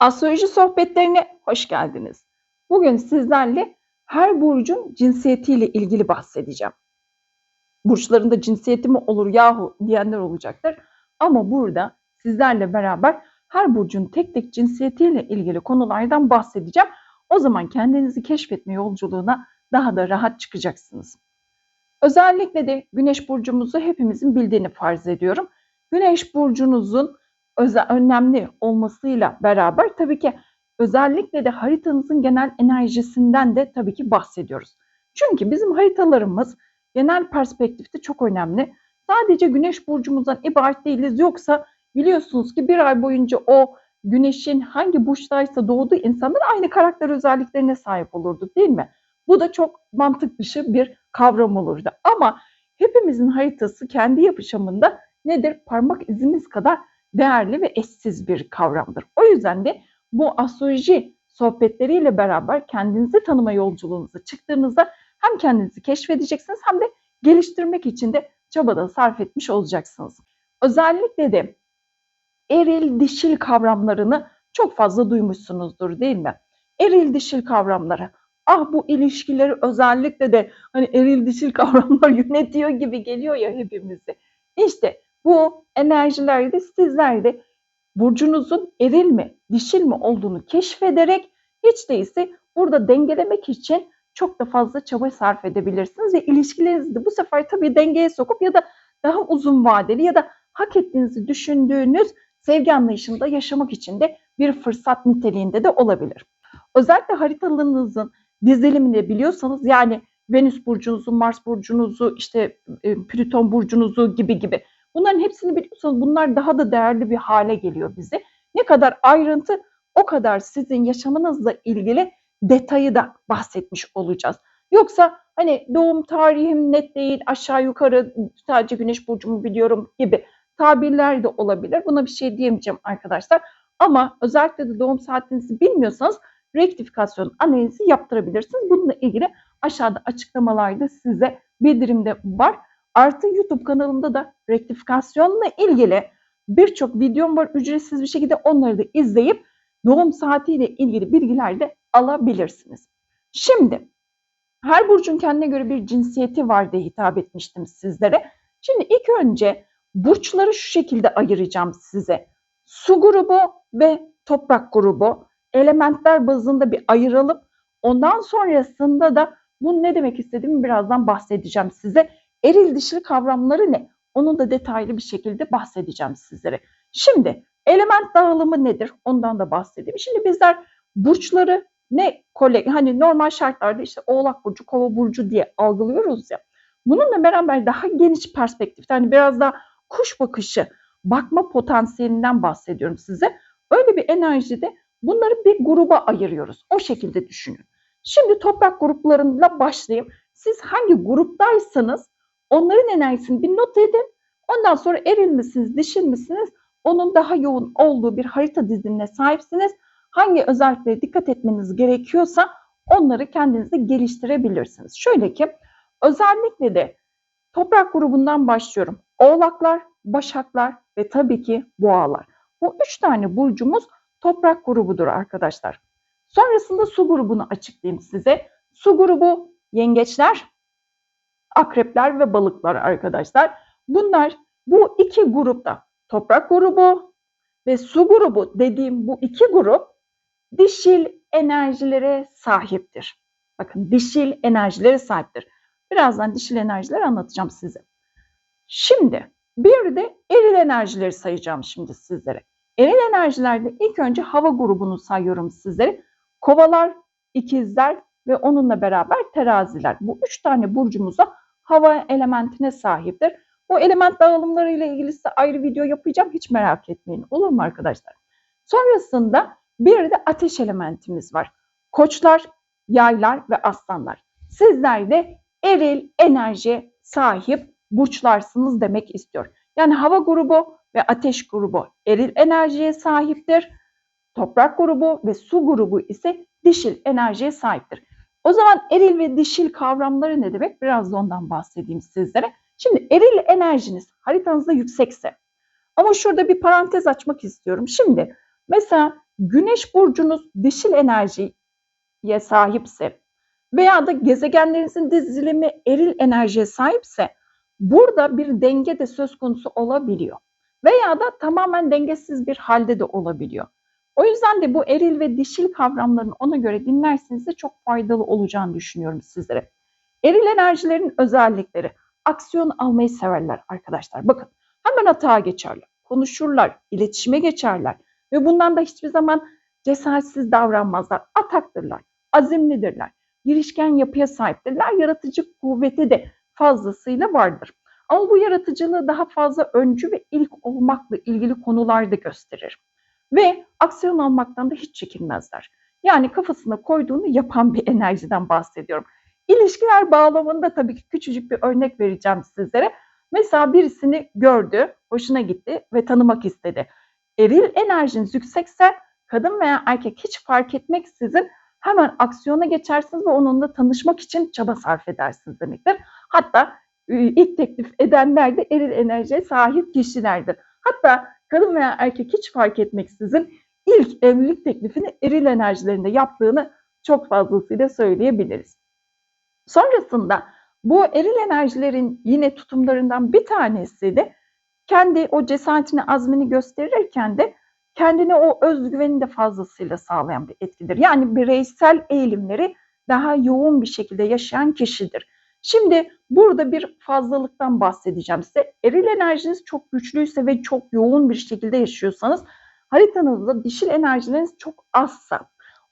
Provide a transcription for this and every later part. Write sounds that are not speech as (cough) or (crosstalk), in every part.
Astroloji sohbetlerine hoş geldiniz. Bugün sizlerle her burcun cinsiyetiyle ilgili bahsedeceğim. Burçlarında cinsiyeti mi olur yahu diyenler olacaktır. Ama burada sizlerle beraber her burcun tek tek cinsiyetiyle ilgili konulardan bahsedeceğim. O zaman kendinizi keşfetme yolculuğuna daha da rahat çıkacaksınız. Özellikle de Güneş burcumuzu hepimizin bildiğini farz ediyorum. Güneş burcunuzun özel, önemli olmasıyla beraber tabii ki özellikle de haritanızın genel enerjisinden de tabii ki bahsediyoruz. Çünkü bizim haritalarımız genel perspektifte çok önemli. Sadece güneş burcumuzdan ibaret değiliz. Yoksa biliyorsunuz ki bir ay boyunca o güneşin hangi burçtaysa doğduğu insanlar aynı karakter özelliklerine sahip olurdu değil mi? Bu da çok mantık dışı bir kavram olurdu. Ama hepimizin haritası kendi yapışımında nedir? Parmak izimiz kadar değerli ve eşsiz bir kavramdır. O yüzden de bu astroloji sohbetleriyle beraber kendinizi tanıma yolculuğunuza çıktığınızda hem kendinizi keşfedeceksiniz hem de geliştirmek için de çabada sarf etmiş olacaksınız. Özellikle de eril dişil kavramlarını çok fazla duymuşsunuzdur değil mi? Eril dişil kavramları. Ah bu ilişkileri özellikle de hani eril dişil (laughs) kavramlar yönetiyor gibi geliyor ya hepimizi. İşte bu enerjilerde sizlerde burcunuzun eril mi, dişil mi olduğunu keşfederek hiç değilse burada dengelemek için çok da fazla çaba sarf edebilirsiniz ve ilişkilerinizi de bu sefer tabii dengeye sokup ya da daha uzun vadeli ya da hak ettiğinizi düşündüğünüz sevgi anlayışında yaşamak için de bir fırsat niteliğinde de olabilir. Özellikle haritalarınızın dizilimini biliyorsanız yani Venüs burcunuzu, Mars burcunuzu, işte e, Plüton burcunuzu gibi gibi Bunların hepsini biliyorsanız bunlar daha da değerli bir hale geliyor bize. Ne kadar ayrıntı o kadar sizin yaşamınızla ilgili detayı da bahsetmiş olacağız. Yoksa hani doğum tarihim net değil, aşağı yukarı sadece güneş burcumu biliyorum gibi tabirler de olabilir. Buna bir şey diyemeyeceğim arkadaşlar. Ama özellikle de doğum saatinizi bilmiyorsanız rektifikasyon analizi yaptırabilirsiniz. Bununla ilgili aşağıda açıklamalarda size bildirimde var. Artı YouTube kanalımda da rektifikasyonla ilgili birçok videom var. Ücretsiz bir şekilde onları da izleyip doğum saatiyle ilgili bilgiler de alabilirsiniz. Şimdi her burcun kendine göre bir cinsiyeti var diye hitap etmiştim sizlere. Şimdi ilk önce burçları şu şekilde ayıracağım size. Su grubu ve toprak grubu elementler bazında bir ayıralım. Ondan sonrasında da bu ne demek istediğimi birazdan bahsedeceğim size. Eril dişil kavramları ne? Onun da detaylı bir şekilde bahsedeceğim sizlere. Şimdi element dağılımı nedir? Ondan da bahsedeyim. Şimdi bizler burçları ne kole hani normal şartlarda işte Oğlak burcu, Kova burcu diye algılıyoruz ya. Bununla beraber daha geniş perspektifte hani biraz daha kuş bakışı bakma potansiyelinden bahsediyorum size. Öyle bir enerjide bunları bir gruba ayırıyoruz. O şekilde düşünün. Şimdi toprak gruplarıyla başlayayım. Siz hangi gruptaysanız Onların enerjisini bir not edin. Ondan sonra eril misiniz, dişil misiniz? Onun daha yoğun olduğu bir harita dizilimine sahipsiniz. Hangi özelliklere dikkat etmeniz gerekiyorsa onları kendinize geliştirebilirsiniz. Şöyle ki özellikle de toprak grubundan başlıyorum. Oğlaklar, başaklar ve tabii ki boğalar. Bu üç tane burcumuz toprak grubudur arkadaşlar. Sonrasında su grubunu açıklayayım size. Su grubu yengeçler, akrepler ve balıklar arkadaşlar. Bunlar bu iki grupta toprak grubu ve su grubu dediğim bu iki grup dişil enerjilere sahiptir. Bakın dişil enerjilere sahiptir. Birazdan dişil enerjileri anlatacağım size. Şimdi bir de eril enerjileri sayacağım şimdi sizlere. Eril enerjilerde ilk önce hava grubunu sayıyorum sizlere. Kovalar, ikizler ve onunla beraber teraziler. Bu üç tane burcumuza hava elementine sahiptir. Bu element dağılımları ile ilgili size ayrı video yapacağım. Hiç merak etmeyin. Olur mu arkadaşlar? Sonrasında bir de ateş elementimiz var. Koçlar, yaylar ve aslanlar. Sizler de eril enerji sahip burçlarsınız demek istiyor. Yani hava grubu ve ateş grubu eril enerjiye sahiptir. Toprak grubu ve su grubu ise dişil enerjiye sahiptir. O zaman eril ve dişil kavramları ne demek? Biraz da ondan bahsedeyim sizlere. Şimdi eril enerjiniz haritanızda yüksekse ama şurada bir parantez açmak istiyorum. Şimdi mesela Güneş burcunuz dişil enerjiye sahipse veya da gezegenlerinizin dizilimi eril enerjiye sahipse burada bir denge de söz konusu olabiliyor. Veya da tamamen dengesiz bir halde de olabiliyor. O yüzden de bu eril ve dişil kavramlarını ona göre dinlerseniz de çok faydalı olacağını düşünüyorum sizlere. Eril enerjilerin özellikleri aksiyon almayı severler arkadaşlar. Bakın hemen hata geçerler, konuşurlar, iletişime geçerler ve bundan da hiçbir zaman cesaretsiz davranmazlar. Ataktırlar, azimlidirler, girişken yapıya sahiptirler, yaratıcı kuvveti de fazlasıyla vardır. Ama bu yaratıcılığı daha fazla öncü ve ilk olmakla ilgili konularda gösterir. Ve aksiyon almaktan da hiç çekinmezler. Yani kafasına koyduğunu yapan bir enerjiden bahsediyorum. İlişkiler bağlamında tabii ki küçücük bir örnek vereceğim sizlere. Mesela birisini gördü, hoşuna gitti ve tanımak istedi. Eril enerjiniz yüksekse kadın veya erkek hiç fark etmeksizin hemen aksiyona geçersiniz ve onunla tanışmak için çaba sarf edersiniz demektir. Hatta ilk teklif edenler de eril enerjiye sahip kişilerdir. Hatta kadın veya erkek hiç fark etmeksizin ilk evlilik teklifini eril enerjilerinde yaptığını çok fazlasıyla söyleyebiliriz. Sonrasında bu eril enerjilerin yine tutumlarından bir tanesi de kendi o cesaretini, azmini gösterirken de kendine o özgüveni de fazlasıyla sağlayan bir etkidir. Yani bireysel eğilimleri daha yoğun bir şekilde yaşayan kişidir. Şimdi burada bir fazlalıktan bahsedeceğim size. Eril enerjiniz çok güçlüyse ve çok yoğun bir şekilde yaşıyorsanız haritanızda dişil enerjileriniz çok azsa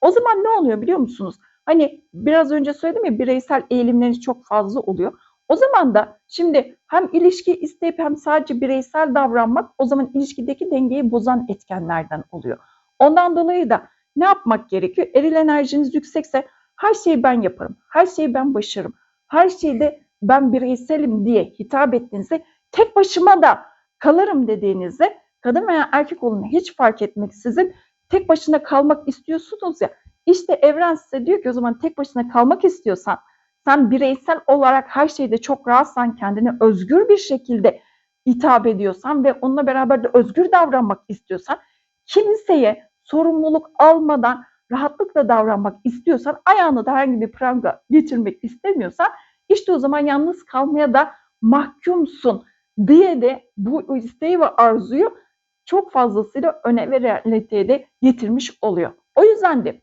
o zaman ne oluyor biliyor musunuz? Hani biraz önce söyledim ya bireysel eğilimleriniz çok fazla oluyor. O zaman da şimdi hem ilişki isteyip hem sadece bireysel davranmak o zaman ilişkideki dengeyi bozan etkenlerden oluyor. Ondan dolayı da ne yapmak gerekiyor? Eril enerjiniz yüksekse her şeyi ben yaparım, her şeyi ben başarırım, her şeyde ben bireyselim diye hitap ettiğinizde tek başıma da kalırım dediğinizde kadın veya erkek olduğunu hiç fark etmeksizin tek başına kalmak istiyorsunuz ya işte evren size diyor ki o zaman tek başına kalmak istiyorsan sen bireysel olarak her şeyde çok rahatsan kendine özgür bir şekilde hitap ediyorsan ve onunla beraber de özgür davranmak istiyorsan kimseye sorumluluk almadan rahatlıkla davranmak istiyorsan ayağını da herhangi bir pranga geçirmek istemiyorsan işte o zaman yalnız kalmaya da mahkumsun diye de bu isteği ve arzuyu çok fazlasıyla öne ve realiteye de getirmiş oluyor. O yüzden de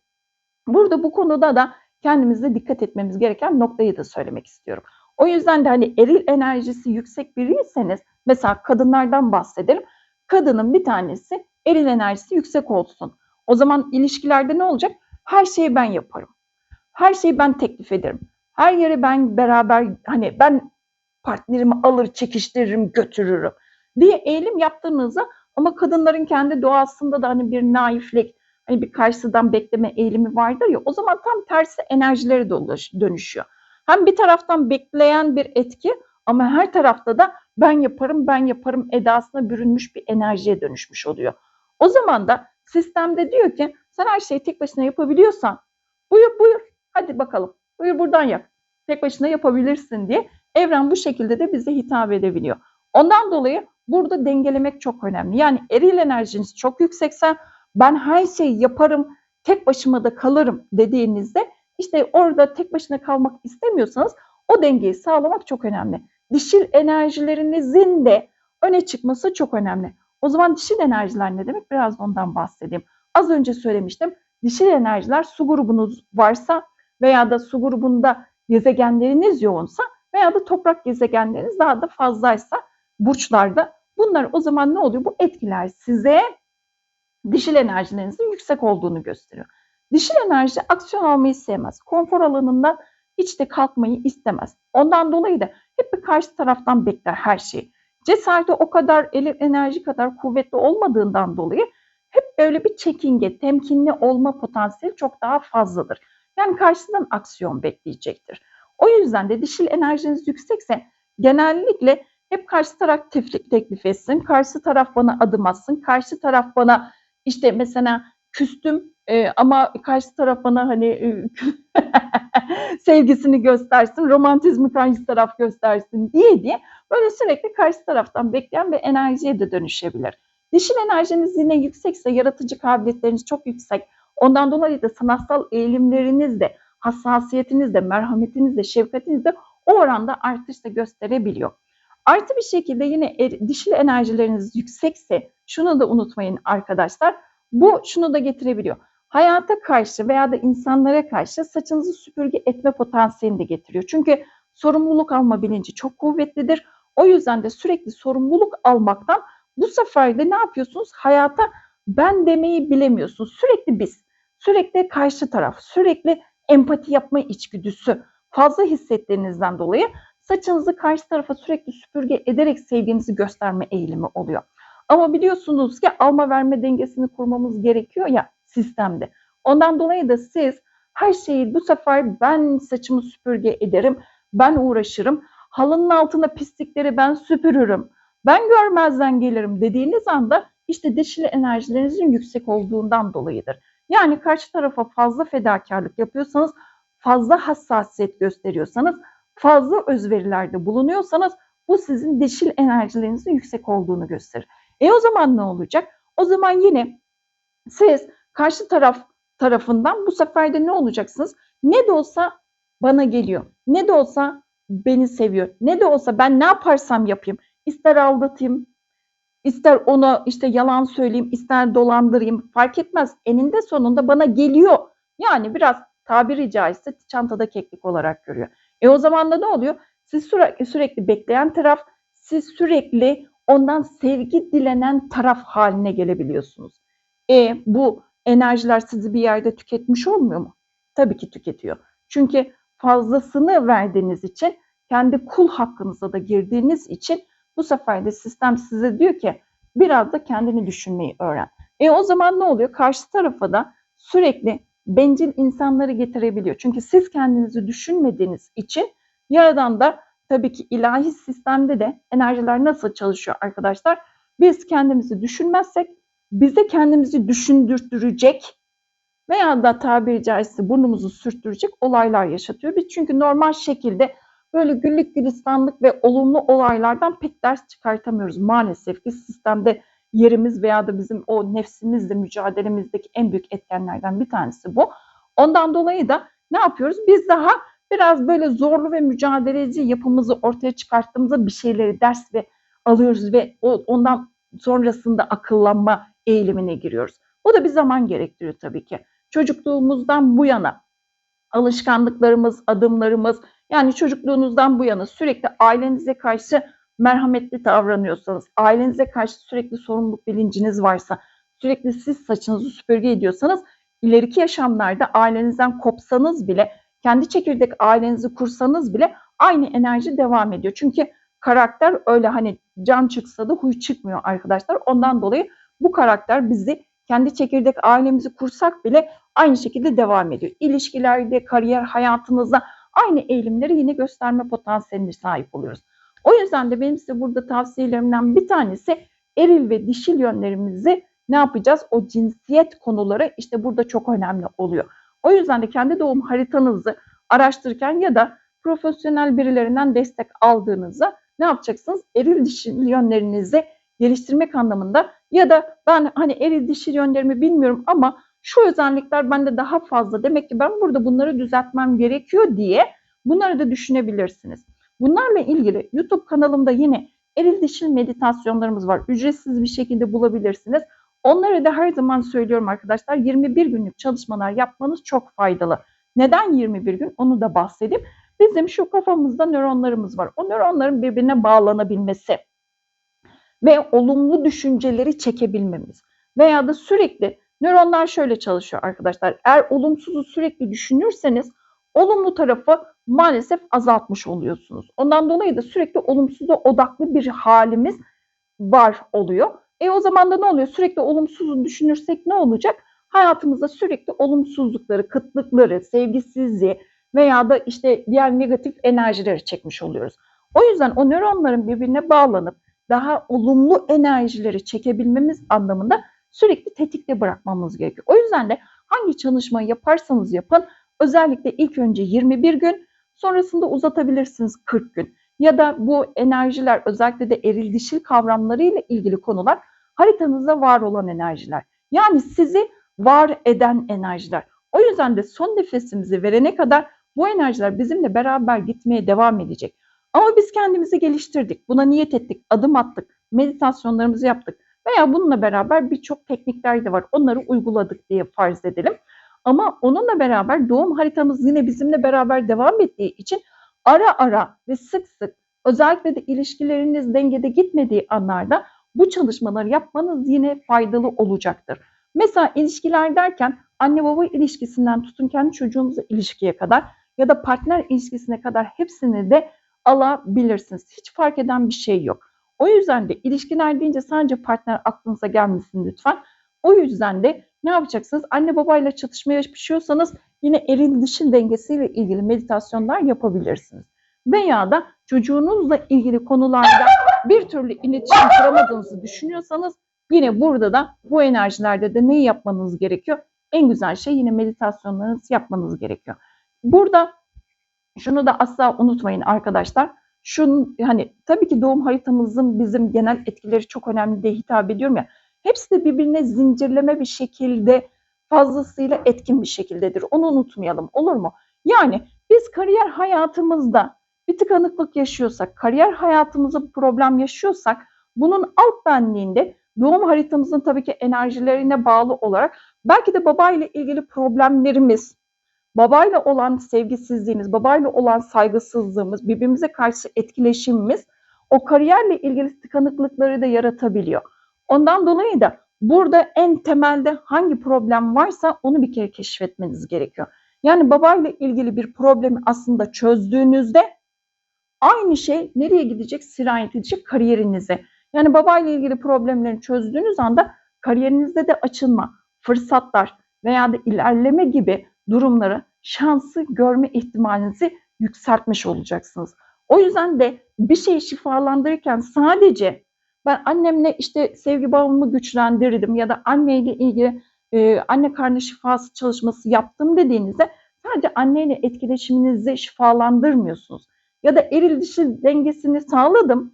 burada bu konuda da kendimize dikkat etmemiz gereken noktayı da söylemek istiyorum. O yüzden de hani eril enerjisi yüksek biriyseniz mesela kadınlardan bahsedelim. Kadının bir tanesi eril enerjisi yüksek olsun. O zaman ilişkilerde ne olacak? Her şeyi ben yaparım. Her şeyi ben teklif ederim. Her yere ben beraber hani ben partnerimi alır çekiştiririm götürürüm diye eğilim yaptığınızda ama kadınların kendi doğasında da hani bir naiflik, hani bir karşıdan bekleme eğilimi vardır ya o zaman tam tersi enerjileri dönüşüyor. Hem bir taraftan bekleyen bir etki ama her tarafta da ben yaparım ben yaparım edasına bürünmüş bir enerjiye dönüşmüş oluyor. O zaman da sistemde diyor ki sen her şeyi tek başına yapabiliyorsan buyur buyur hadi bakalım buyur buradan yap. Tek başına yapabilirsin diye evren bu şekilde de bize hitap edebiliyor. Ondan dolayı burada dengelemek çok önemli. Yani eril enerjiniz çok yüksekse ben her şeyi yaparım, tek başıma da kalırım dediğinizde işte orada tek başına kalmak istemiyorsanız o dengeyi sağlamak çok önemli. Dişil enerjilerinizin de öne çıkması çok önemli. O zaman dişil enerjiler ne demek? Biraz ondan bahsedeyim. Az önce söylemiştim. Dişil enerjiler su grubunuz varsa veya da su grubunda gezegenleriniz yoğunsa veya da toprak gezegenleriniz daha da fazlaysa burçlarda bunlar o zaman ne oluyor? Bu etkiler size dişil enerjilerinizin yüksek olduğunu gösteriyor. Dişil enerji aksiyon almayı sevmez. Konfor alanından hiç de kalkmayı istemez. Ondan dolayı da hep bir karşı taraftan bekler her şeyi. Cesareti o kadar enerji kadar kuvvetli olmadığından dolayı hep böyle bir çekinge, temkinli olma potansiyeli çok daha fazladır. Yani karşıdan aksiyon bekleyecektir. O yüzden de dişil enerjiniz yüksekse genellikle hep karşı taraf teklif, teklif etsin, karşı taraf bana adım atsın, karşı taraf bana işte mesela küstüm e, ama karşı taraf bana hani e, (laughs) sevgisini göstersin, romantizmi karşı taraf göstersin diye diye böyle sürekli karşı taraftan bekleyen bir enerjiye de dönüşebilir. Dişil enerjiniz yine yüksekse, yaratıcı kabiliyetleriniz çok yüksek. Ondan dolayı da sanatsal eğilimleriniz de, hassasiyetiniz de, merhametiniz de, şefkatiniz de o oranda artış da gösterebiliyor. Artı bir şekilde yine er, dişil enerjileriniz yüksekse şunu da unutmayın arkadaşlar. Bu şunu da getirebiliyor. Hayata karşı veya da insanlara karşı saçınızı süpürge etme potansiyelini de getiriyor. Çünkü sorumluluk alma bilinci çok kuvvetlidir. O yüzden de sürekli sorumluluk almaktan bu sefer de ne yapıyorsunuz? Hayata ben demeyi bilemiyorsunuz. Sürekli biz, sürekli karşı taraf, sürekli empati yapma içgüdüsü fazla hissettiğinizden dolayı saçınızı karşı tarafa sürekli süpürge ederek sevginizi gösterme eğilimi oluyor. Ama biliyorsunuz ki alma verme dengesini kurmamız gerekiyor ya sistemde. Ondan dolayı da siz her şeyi bu sefer ben saçımı süpürge ederim, ben uğraşırım, halının altına pislikleri ben süpürürüm, ben görmezden gelirim dediğiniz anda işte dişili enerjilerinizin yüksek olduğundan dolayıdır. Yani karşı tarafa fazla fedakarlık yapıyorsanız, fazla hassasiyet gösteriyorsanız, fazla özverilerde bulunuyorsanız bu sizin dişil enerjilerinizin yüksek olduğunu gösterir. E o zaman ne olacak? O zaman yine siz karşı taraf tarafından bu sefer de ne olacaksınız? Ne de olsa bana geliyor. Ne de olsa beni seviyor. Ne de olsa ben ne yaparsam yapayım. İster aldatayım, ister ona işte yalan söyleyeyim, ister dolandırayım fark etmez. Eninde sonunda bana geliyor. Yani biraz tabiri caizse çantada keklik olarak görüyor. E o zaman da ne oluyor? Siz sürekli sürekli bekleyen taraf, siz sürekli ondan sevgi dilenen taraf haline gelebiliyorsunuz. E bu enerjiler sizi bir yerde tüketmiş olmuyor mu? Tabii ki tüketiyor. Çünkü fazlasını verdiğiniz için, kendi kul hakkınıza da girdiğiniz için bu sefer de sistem size diyor ki biraz da kendini düşünmeyi öğren. E o zaman ne oluyor? Karşı tarafa da sürekli bencil insanları getirebiliyor. Çünkü siz kendinizi düşünmediğiniz için yaradan da tabii ki ilahi sistemde de enerjiler nasıl çalışıyor arkadaşlar? Biz kendimizi düşünmezsek bize kendimizi düşündürtecek veya da tabiri caizse burnumuzu sürttürecek olaylar yaşatıyor. Biz çünkü normal şekilde böyle güllük gülistanlık ve olumlu olaylardan pek ders çıkartamıyoruz. Maalesef ki sistemde yerimiz veya da bizim o nefsimizle mücadelemizdeki en büyük etkenlerden bir tanesi bu. Ondan dolayı da ne yapıyoruz? Biz daha biraz böyle zorlu ve mücadeleci yapımızı ortaya çıkarttığımızda bir şeyleri ders ve alıyoruz ve ondan sonrasında akıllanma eğilimine giriyoruz. O da bir zaman gerektiriyor tabii ki. Çocukluğumuzdan bu yana alışkanlıklarımız, adımlarımız yani çocukluğunuzdan bu yana sürekli ailenize karşı merhametli davranıyorsanız, ailenize karşı sürekli sorumluluk bilinciniz varsa, sürekli siz saçınızı süpürge ediyorsanız ileriki yaşamlarda ailenizden kopsanız bile, kendi çekirdek ailenizi kursanız bile aynı enerji devam ediyor. Çünkü karakter öyle hani can çıksa da huy çıkmıyor arkadaşlar. Ondan dolayı bu karakter bizi kendi çekirdek ailemizi kursak bile aynı şekilde devam ediyor. İlişkilerde, kariyer hayatınızda aynı eğilimleri yine gösterme potansiyeline sahip oluyoruz. O yüzden de benim size burada tavsiyelerimden bir tanesi eril ve dişil yönlerimizi ne yapacağız? O cinsiyet konuları işte burada çok önemli oluyor. O yüzden de kendi doğum haritanızı araştırırken ya da profesyonel birilerinden destek aldığınızda ne yapacaksınız? Eril dişil yönlerinizi geliştirmek anlamında ya da ben hani eril dişil yönlerimi bilmiyorum ama şu özellikler bende daha fazla. Demek ki ben burada bunları düzeltmem gerekiyor diye bunları da düşünebilirsiniz. Bunlarla ilgili YouTube kanalımda yine eril dişil meditasyonlarımız var. Ücretsiz bir şekilde bulabilirsiniz. Onları da her zaman söylüyorum arkadaşlar 21 günlük çalışmalar yapmanız çok faydalı. Neden 21 gün onu da bahsedeyim. Bizim şu kafamızda nöronlarımız var. O nöronların birbirine bağlanabilmesi ve olumlu düşünceleri çekebilmemiz veya da sürekli nöronlar şöyle çalışıyor arkadaşlar. Eğer olumsuzu sürekli düşünürseniz olumlu tarafı maalesef azaltmış oluyorsunuz. Ondan dolayı da sürekli olumsuza odaklı bir halimiz var oluyor. E o zaman da ne oluyor? Sürekli olumsuzu düşünürsek ne olacak? Hayatımızda sürekli olumsuzlukları, kıtlıkları, sevgisizliği veya da işte diğer negatif enerjileri çekmiş oluyoruz. O yüzden o nöronların birbirine bağlanıp daha olumlu enerjileri çekebilmemiz anlamında sürekli tetikte bırakmamız gerekiyor. O yüzden de hangi çalışmayı yaparsanız yapın özellikle ilk önce 21 gün sonrasında uzatabilirsiniz 40 gün. Ya da bu enerjiler özellikle de eril dişil kavramları ile ilgili konular haritanızda var olan enerjiler. Yani sizi var eden enerjiler. O yüzden de son nefesimizi verene kadar bu enerjiler bizimle beraber gitmeye devam edecek. Ama biz kendimizi geliştirdik, buna niyet ettik, adım attık, meditasyonlarımızı yaptık veya bununla beraber birçok teknikler de var. Onları uyguladık diye farz edelim. Ama onunla beraber doğum haritamız yine bizimle beraber devam ettiği için ara ara ve sık sık özellikle de ilişkileriniz dengede gitmediği anlarda bu çalışmaları yapmanız yine faydalı olacaktır. Mesela ilişkiler derken anne baba ilişkisinden tutun kendi çocuğunuzla ilişkiye kadar ya da partner ilişkisine kadar hepsini de alabilirsiniz. Hiç fark eden bir şey yok. O yüzden de ilişkiler deyince sadece partner aklınıza gelmesin lütfen. O yüzden de ne yapacaksınız? Anne babayla çatışma yaşıyorsanız yine eril dişil dengesiyle ilgili meditasyonlar yapabilirsiniz. Veya da çocuğunuzla ilgili konularda bir türlü iletişim kuramadığınızı düşünüyorsanız yine burada da bu enerjilerde de neyi yapmanız gerekiyor? En güzel şey yine meditasyonlarınızı yapmanız gerekiyor. Burada şunu da asla unutmayın arkadaşlar. Şun hani tabii ki doğum haritamızın bizim genel etkileri çok önemli diye hitap ediyorum ya. Hepsi de birbirine zincirleme bir şekilde fazlasıyla etkin bir şekildedir. Onu unutmayalım olur mu? Yani biz kariyer hayatımızda bir tıkanıklık yaşıyorsak, kariyer hayatımızda bir problem yaşıyorsak bunun alt benliğinde doğum haritamızın tabii ki enerjilerine bağlı olarak belki de babayla ilgili problemlerimiz, babayla olan sevgisizliğimiz, babayla olan saygısızlığımız, birbirimize karşı etkileşimimiz o kariyerle ilgili tıkanıklıkları da yaratabiliyor. Ondan dolayı da burada en temelde hangi problem varsa onu bir kere keşfetmeniz gerekiyor. Yani babayla ilgili bir problemi aslında çözdüğünüzde aynı şey nereye gidecek? Sirayet edecek kariyerinize. Yani babayla ilgili problemleri çözdüğünüz anda kariyerinizde de açılma, fırsatlar veya da ilerleme gibi durumları, şansı görme ihtimalinizi yükseltmiş olacaksınız. O yüzden de bir şeyi şifalandırırken sadece ben annemle işte sevgi bağımı güçlendirdim ya da anneyle ilgili e, anne karnı şifası çalışması yaptım dediğinizde sadece anneyle etkileşiminizi şifalandırmıyorsunuz. Ya da eril dişil dengesini sağladım.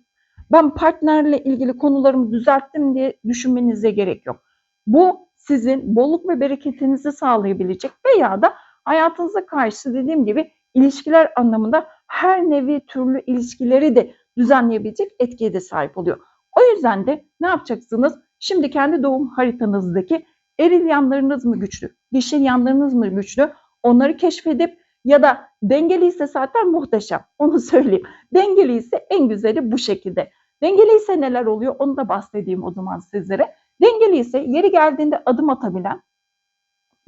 Ben partnerle ilgili konularımı düzelttim diye düşünmenize gerek yok. Bu sizin bolluk ve bereketinizi sağlayabilecek veya da hayatınıza karşı dediğim gibi ilişkiler anlamında her nevi türlü ilişkileri de düzenleyebilecek etkiye de sahip oluyor. O yüzden de ne yapacaksınız? Şimdi kendi doğum haritanızdaki eril yanlarınız mı güçlü, dişil yanlarınız mı güçlü? Onları keşfedip ya da dengeli ise zaten muhteşem. (laughs) Onu söyleyeyim. Dengeli ise en güzeli bu şekilde. Dengeli ise neler oluyor onu da bahsedeyim o zaman sizlere. Dengeli ise yeri geldiğinde adım atabilen,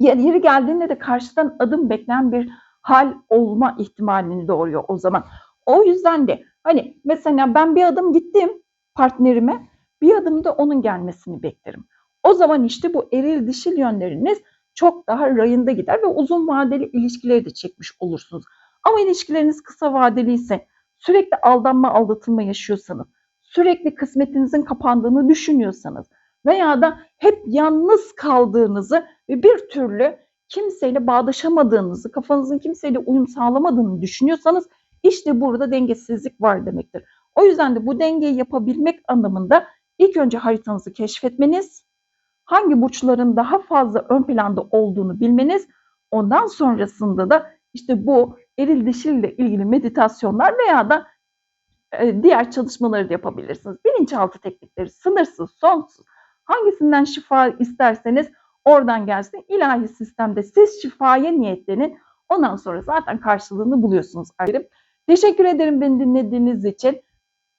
yeri geldiğinde de karşıdan adım bekleyen bir hal olma ihtimalini doğuruyor o zaman. O yüzden de hani mesela ben bir adım gittim partnerime bir adım da onun gelmesini beklerim. O zaman işte bu eril dişil yönleriniz çok daha rayında gider ve uzun vadeli ilişkileri de çekmiş olursunuz. Ama ilişkileriniz kısa vadeli ise sürekli aldanma aldatılma yaşıyorsanız, sürekli kısmetinizin kapandığını düşünüyorsanız veya da hep yalnız kaldığınızı ve bir türlü kimseyle bağdaşamadığınızı, kafanızın kimseyle uyum sağlamadığını düşünüyorsanız işte burada dengesizlik var demektir. O yüzden de bu dengeyi yapabilmek anlamında ilk önce haritanızı keşfetmeniz, hangi burçların daha fazla ön planda olduğunu bilmeniz, ondan sonrasında da işte bu eril dişil ile ilgili meditasyonlar veya da e, diğer çalışmaları da yapabilirsiniz. Bilinçaltı teknikleri sınırsız, sonsuz. Hangisinden şifa isterseniz oradan gelsin. İlahi sistemde siz şifaya niyetlenin. Ondan sonra zaten karşılığını buluyorsunuz. Teşekkür ederim beni dinlediğiniz için.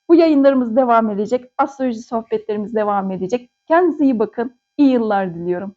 Bu yayınlarımız devam edecek. Astroloji sohbetlerimiz devam edecek. Kendinize iyi bakın. İyi yıllar diliyorum.